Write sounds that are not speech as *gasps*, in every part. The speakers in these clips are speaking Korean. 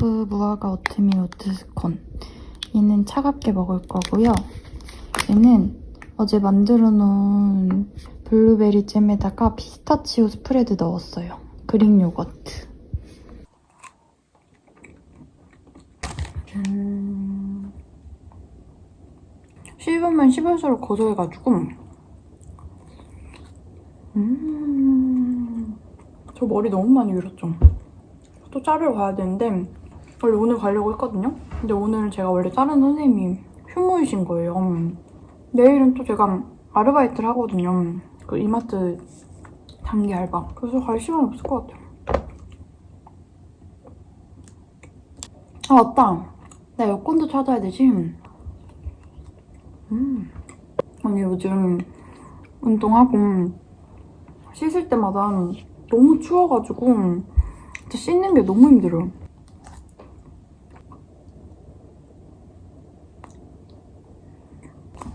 스코프 무화과 오트밀 오트 스콘. 얘는 차갑게 먹을 거고요. 얘는 어제 만들어 놓은 블루베리 잼에다가 피스타치오 스프레드 넣었어요. 그릭 요거트. 음... 씹으면 씹을수록 고소해가지고 음... 저 머리 너무 많이 밀었죠? 또 자르러 가야 되는데 원래 오늘 가려고 했거든요? 근데 오늘 제가 원래 다른 선생님이 휴무이신 거예요. 내일은 또 제가 아르바이트를 하거든요. 그 이마트 단기 알바. 그래서 갈 시간이 없을 것 같아요. 아 맞다. 나 여권도 찾아야 되지. 음. 아니 요즘 운동하고 씻을 때마다 너무 추워가지고 진짜 씻는 게 너무 힘들어요.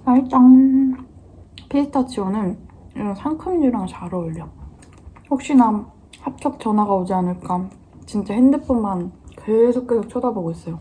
말짱. 피스타치오는 이런 상큼류랑 잘 어울려. 혹시나 합격 전화가 오지 않을까 진짜 핸드폰만 계속 계속 쳐다보고 있어요.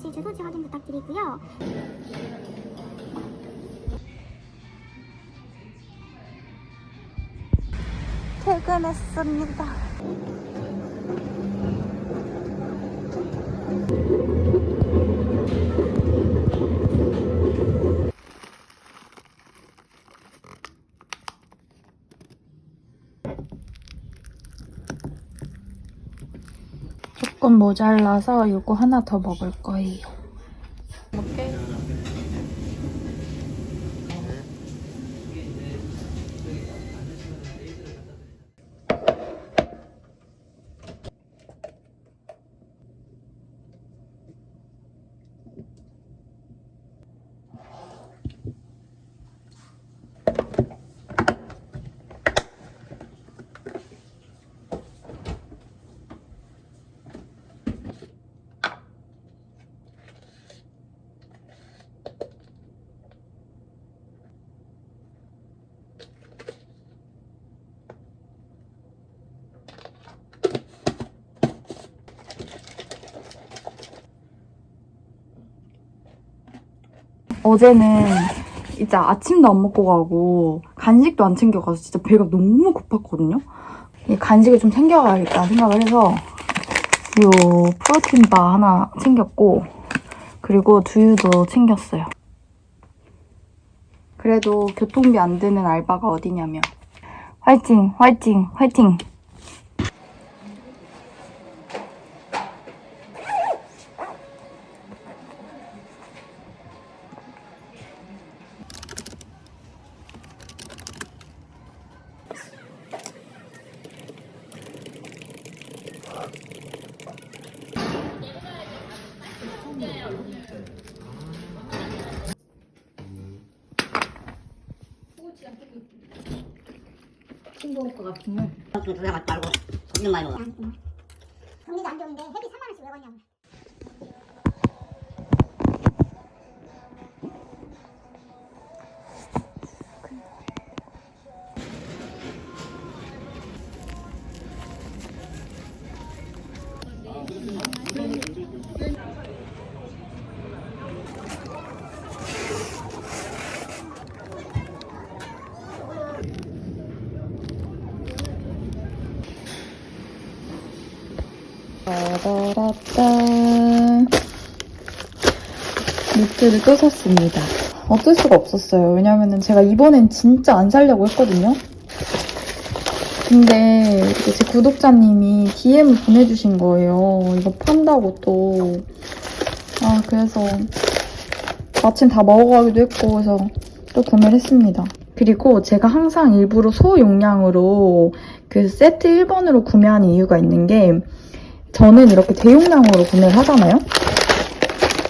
받아보실 주소지 확인 부탁드리고요. 퇴근했습니다. 조금 모자라서 이거 하나 더 먹을 거예요. 먹게. 어제는 진짜 아침도 안 먹고 가고 간식도 안 챙겨가서 진짜 배가 너무 고팠거든요. 이 간식을 좀 챙겨가야겠다 생각을 해서 요 프로틴 바 하나 챙겼고 그리고 두유도 챙겼어요. 그래도 교통비 안 드는 알바가 어디냐면 화이팅 화이팅 화이팅 경리도 안 좋은데 회비 3만 원씩 왜 거냐고. 따라따 니트를 또 샀습니다. 어쩔 수가 없었어요. 왜냐면은 제가 이번엔 진짜 안 살려고 했거든요. 근데 제 구독자님이 DM을 보내주신 거예요. 이거 판다고 또. 아, 그래서 마침 다 먹어가기도 했고, 그래서 또 구매를 했습니다. 그리고 제가 항상 일부러 소용량으로 그 세트 1번으로 구매하는 이유가 있는 게 저는 이렇게 대용량으로 구매를 하잖아요?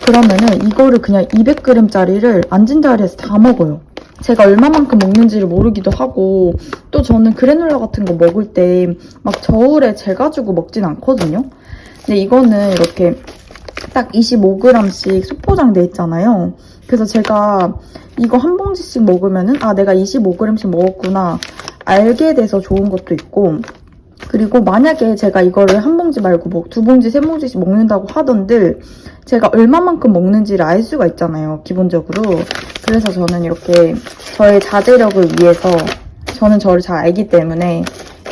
그러면은 이거를 그냥 200g짜리를 앉은 자리에서 다 먹어요. 제가 얼마만큼 먹는지를 모르기도 하고 또 저는 그래놀라 같은 거 먹을 때 막 저울에 재가지고 먹진 않거든요. 근데 이거는 이렇게 딱 25g씩 수포장 돼 있잖아요. 그래서 제가 이거 한 봉지씩 먹으면은 아 내가 25g씩 먹었구나 알게 돼서 좋은 것도 있고 그리고 만약에 제가 이거를 한 봉지 말고 뭐 두 봉지 세 봉지씩 먹는다고 하던들 제가 얼마만큼 먹는지를 알 수가 있잖아요 기본적으로. 그래서 저는 이렇게 저의 자제력을 위해서 저는 저를 잘 알기 때문에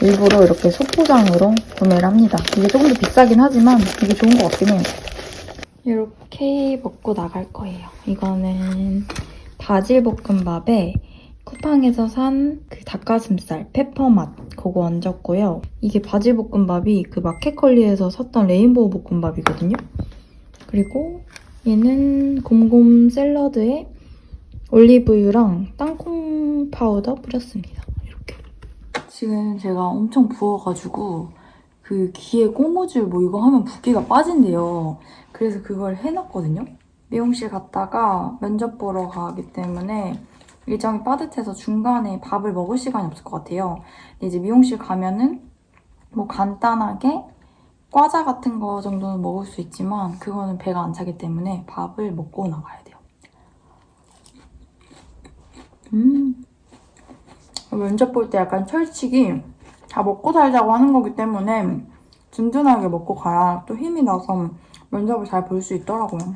일부러 이렇게 소포장으로 구매를 합니다. 이게 조금 더 비싸긴 하지만 이게 좋은 것 같긴 해요. 이렇게 먹고 나갈 거예요. 이거는 바질 볶음밥에 쿠팡에서 산 그 닭가슴살 페퍼 맛 그거 얹었고요. 이게 바질 볶음밥이 그 마켓컬리에서 샀던 레인보우 볶음밥이거든요. 그리고 얘는 곰곰 샐러드에 올리브유랑 땅콩 파우더 뿌렸습니다. 이렇게. 지금 제가 엄청 부어가지고 그 귀에 고무줄 뭐 이거 하면 붓기가 빠진대요. 그래서 그걸 해놨거든요. 미용실 갔다가 면접 보러 가기 때문에 일정이 빠듯해서 중간에 밥을 먹을 시간이 없을 것 같아요. 근데 이제 미용실 가면은 뭐 간단하게 과자 같은 거 정도는 먹을 수 있지만 그거는 배가 안 차기 때문에 밥을 먹고 나가야 돼요. 음. 면접 볼 때 약간 철칙이 다 먹고 살자고 하는 거기 때문에 든든하게 먹고 가야 또 힘이 나서 면접을 잘 볼 수 있더라고요.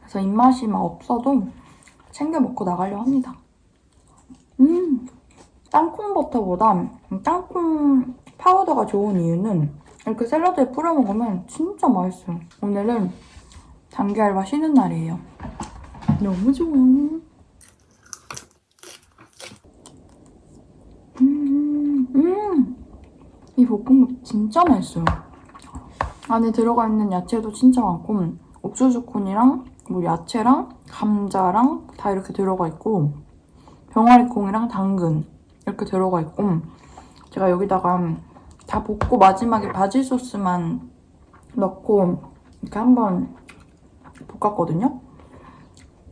그래서 입맛이 막 없어도 챙겨 먹고 나가려 합니다. 음, 땅콩 버터보다 땅콩 파우더가 좋은 이유는 이렇게 샐러드에 뿌려 먹으면 진짜 맛있어요. 오늘은 장기 알바 쉬는 날이에요. 너무 좋아. 음, 음. 이 볶음밥 진짜 맛있어요. 안에 들어가 있는 야채도 진짜 많고 옥수수콘이랑 뭐 야채랑 감자랑 다 이렇게 들어가 있고 병아리콩이랑 당근 이렇게 들어가 있고 제가 여기다가 다 볶고 마지막에 바질 소스만 넣고 이렇게 한번 볶았거든요.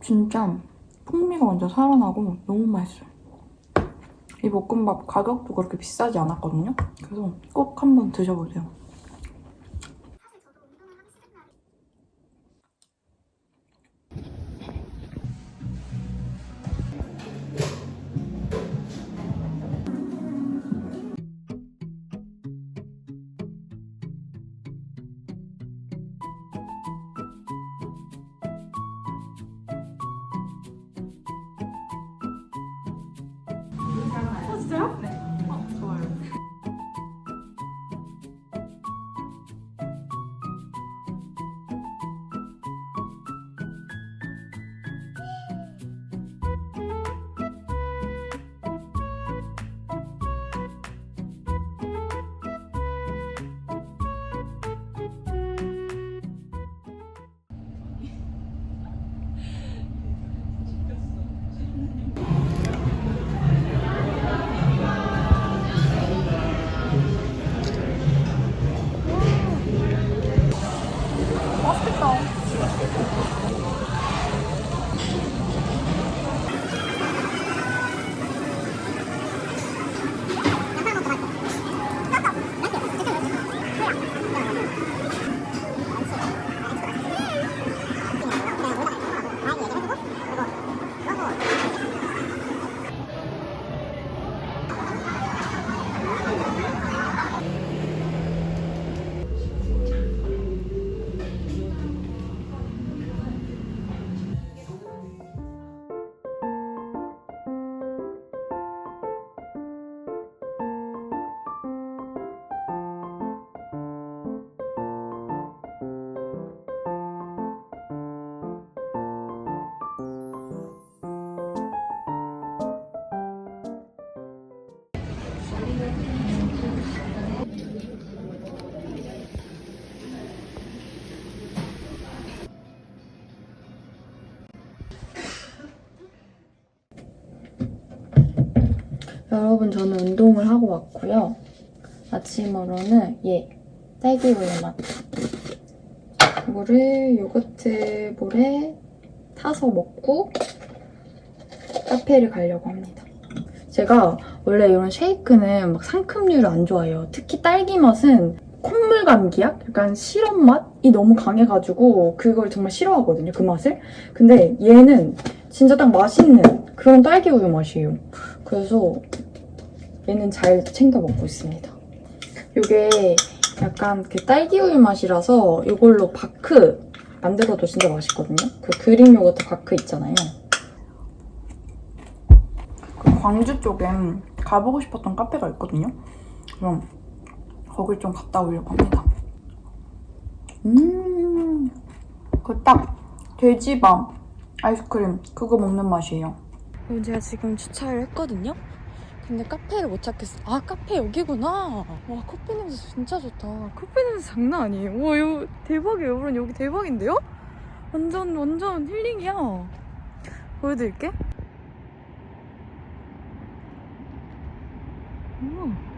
진짜 풍미가 완전 살아나고 너무 맛있어요. 이 볶음밥 가격도 그렇게 비싸지 않았거든요. 그래서 꼭 한번 드셔보세요. 여러분 저는 운동을 하고 왔고요. 아침으로는 얘 딸기 우유 맛 이거를 요거트 볼에 타서 먹고 카페를 가려고 합니다. 제가 원래 이런 쉐이크는 막 상큼류를 안 좋아해요. 특히 딸기 맛은 콧물 감기약? 약간 시럽 맛이 너무 강해가지고 그걸 정말 싫어하거든요, 그 맛을. 근데 얘는 진짜 딱 맛있는 그런 딸기 우유 맛이에요. 그래서 얘는 잘 챙겨 먹고 있습니다. 이게 약간 그 딸기 우유 맛이라서 이걸로 바크 만들어도 진짜 맛있거든요. 그 그릭 요거트 바크 있잖아요. 그 광주 쪽에 가보고 싶었던 카페가 있거든요. 그럼 거길 좀 갔다 오려고 합니다. 음, 그 딱 돼지밤 아이스크림 그거 먹는 맛이에요. 제가 지금 주차를 했거든요. 근데 카페를 못 찾겠어. 아 카페 여기구나. 와 커피 냄새 진짜 좋다. 커피 냄새 장난 아니에요. 와 이거 대박이에요, 여러분 여기 대박인데요? 완전 완전 힐링이야. 보여드릴게. 우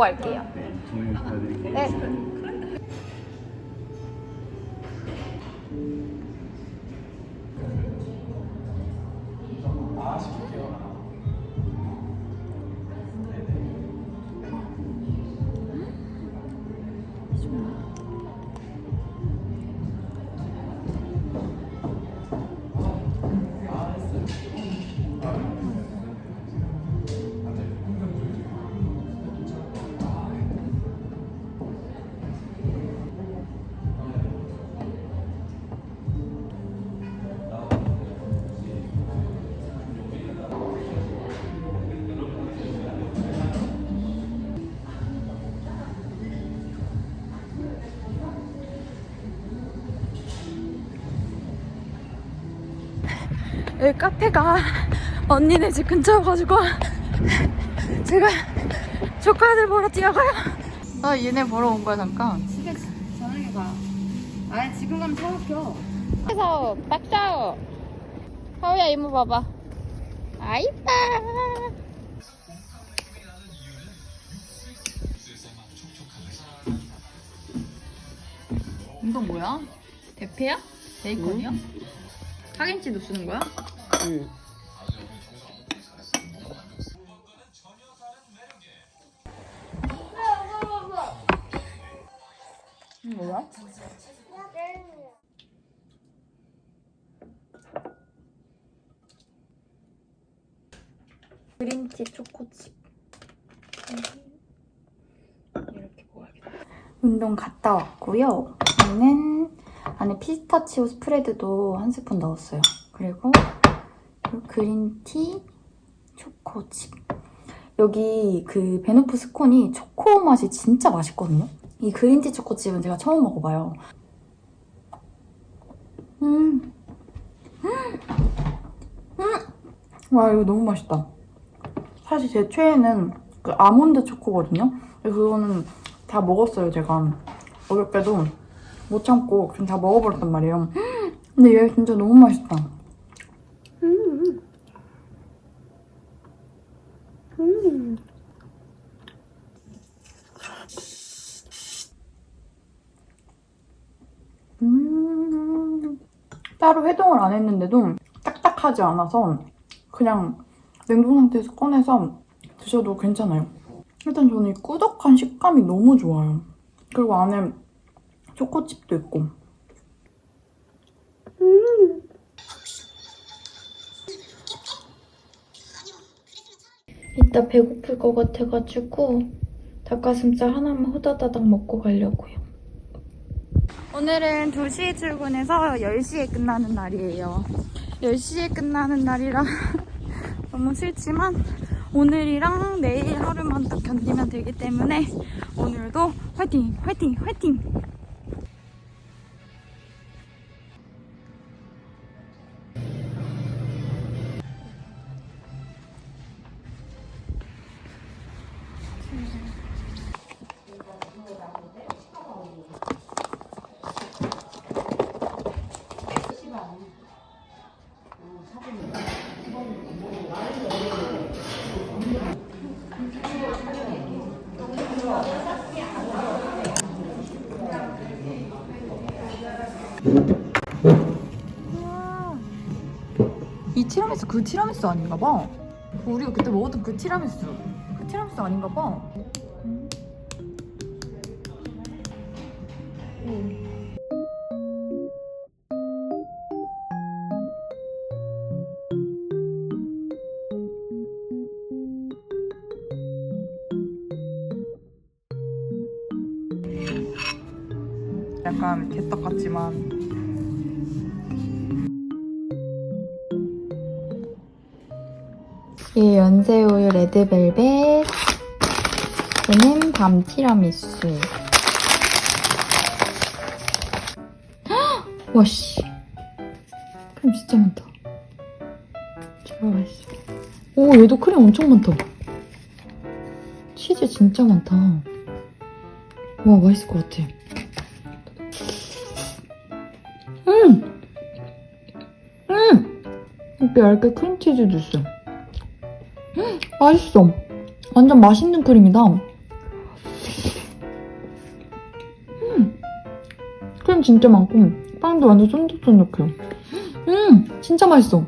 갈게요. 네. 여기 카페가 *laughs* 언니네 집 근처여가지고 *laughs* 제가 조카들 보러 뛰어가요. 아 얘네 보러 온 거야 잠깐. 집에 저녁에 가. 아니 지금 가면 차 막혀. 그래서 박사오 하우야 이모 봐봐 아 이뻐 이건 뭐야? 대패야? 베이컨이야? 파김치도 쓰는 거야? 응. 이거 뭐야? 그린티 초코칩 이렇게 먹어야겠다 운동 갔다 왔고요 저는 안에 피스타치오 스프레드도 한 스푼 넣었어요 그리고 요 그린티 초코칩 여기 그 베노프 스콘이 초코 맛이 진짜 맛있거든요 이 그린티 초코칩은 제가 처음 먹어봐요 음. 음. 와 이거 너무 맛있다 사실 제 최애는 그 아몬드 초코거든요. 그거는 다 먹었어요, 제가. 어렵게도 못 참고 그냥 다 먹어버렸단 말이에요. *gasps* 근데 얘 진짜 너무 맛있다. 음. 따로 해동을 안 했는데도 딱딱하지 않아서 그냥 냉동 상태에서 꺼내서 드셔도 괜찮아요. 일단 저는 이 꾸덕한 식감이 너무 좋아요. 그리고 안에 초코칩도 있고. 이따 배고플 것 같아가지고 닭가슴살 하나만 후다다닥 먹고 가려고요. 오늘은 2시에 출근해서 10시에 끝나는 날이에요. 10시에 끝나는 날이라 *laughs* 너무 싫지만 오늘이랑 내일 하루만 딱 견디면 되기 때문에 오늘도 화이팅! 화이팅! 화이팅! 이 티라미수 그 티라미수 아닌가 봐. 우리가 그때 먹었던 그 티라미수. 그 티라미수 아닌가 봐. 약간 개떡 같지만 이 연새우유 레드벨벳. 얘는 밤 티라미수. *gasps* 헉! 와씨. 크림 진짜 많다. 제가 맛있어. 오 얘도 크림 엄청 많다. 치즈 진짜 많다. 와 맛있을 것 같아. 음! 음! 이렇게 얇게 크림치즈도 있어 음, 맛있어. 완전 맛있는 크림이다. 음, 크림 진짜 많고 빵도 완전 쫀득쫀득해. 음, 진짜 맛있어.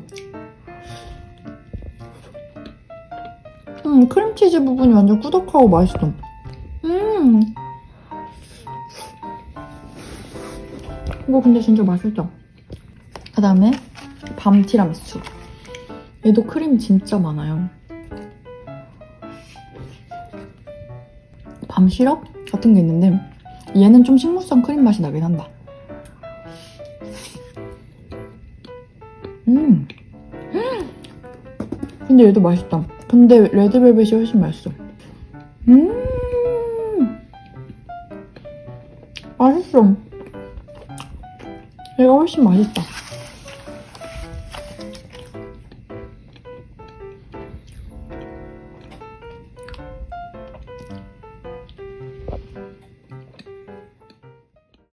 음, 크림치즈 부분이 완전 꾸덕하고 맛있어. 음. 이거 근데 진짜 맛있다. 그 다음에 밤 티라미수. 얘도 크림 진짜 많아요. 밤 시럽 같은 게 있는데 얘는 좀 식물성 크림 맛이 나긴 한다. 음. *gasps* 근데 얘도 맛있다. 근데 레드벨벳이 훨씬 맛있어. 음. 맛있어. 얘가 훨씬 맛있다.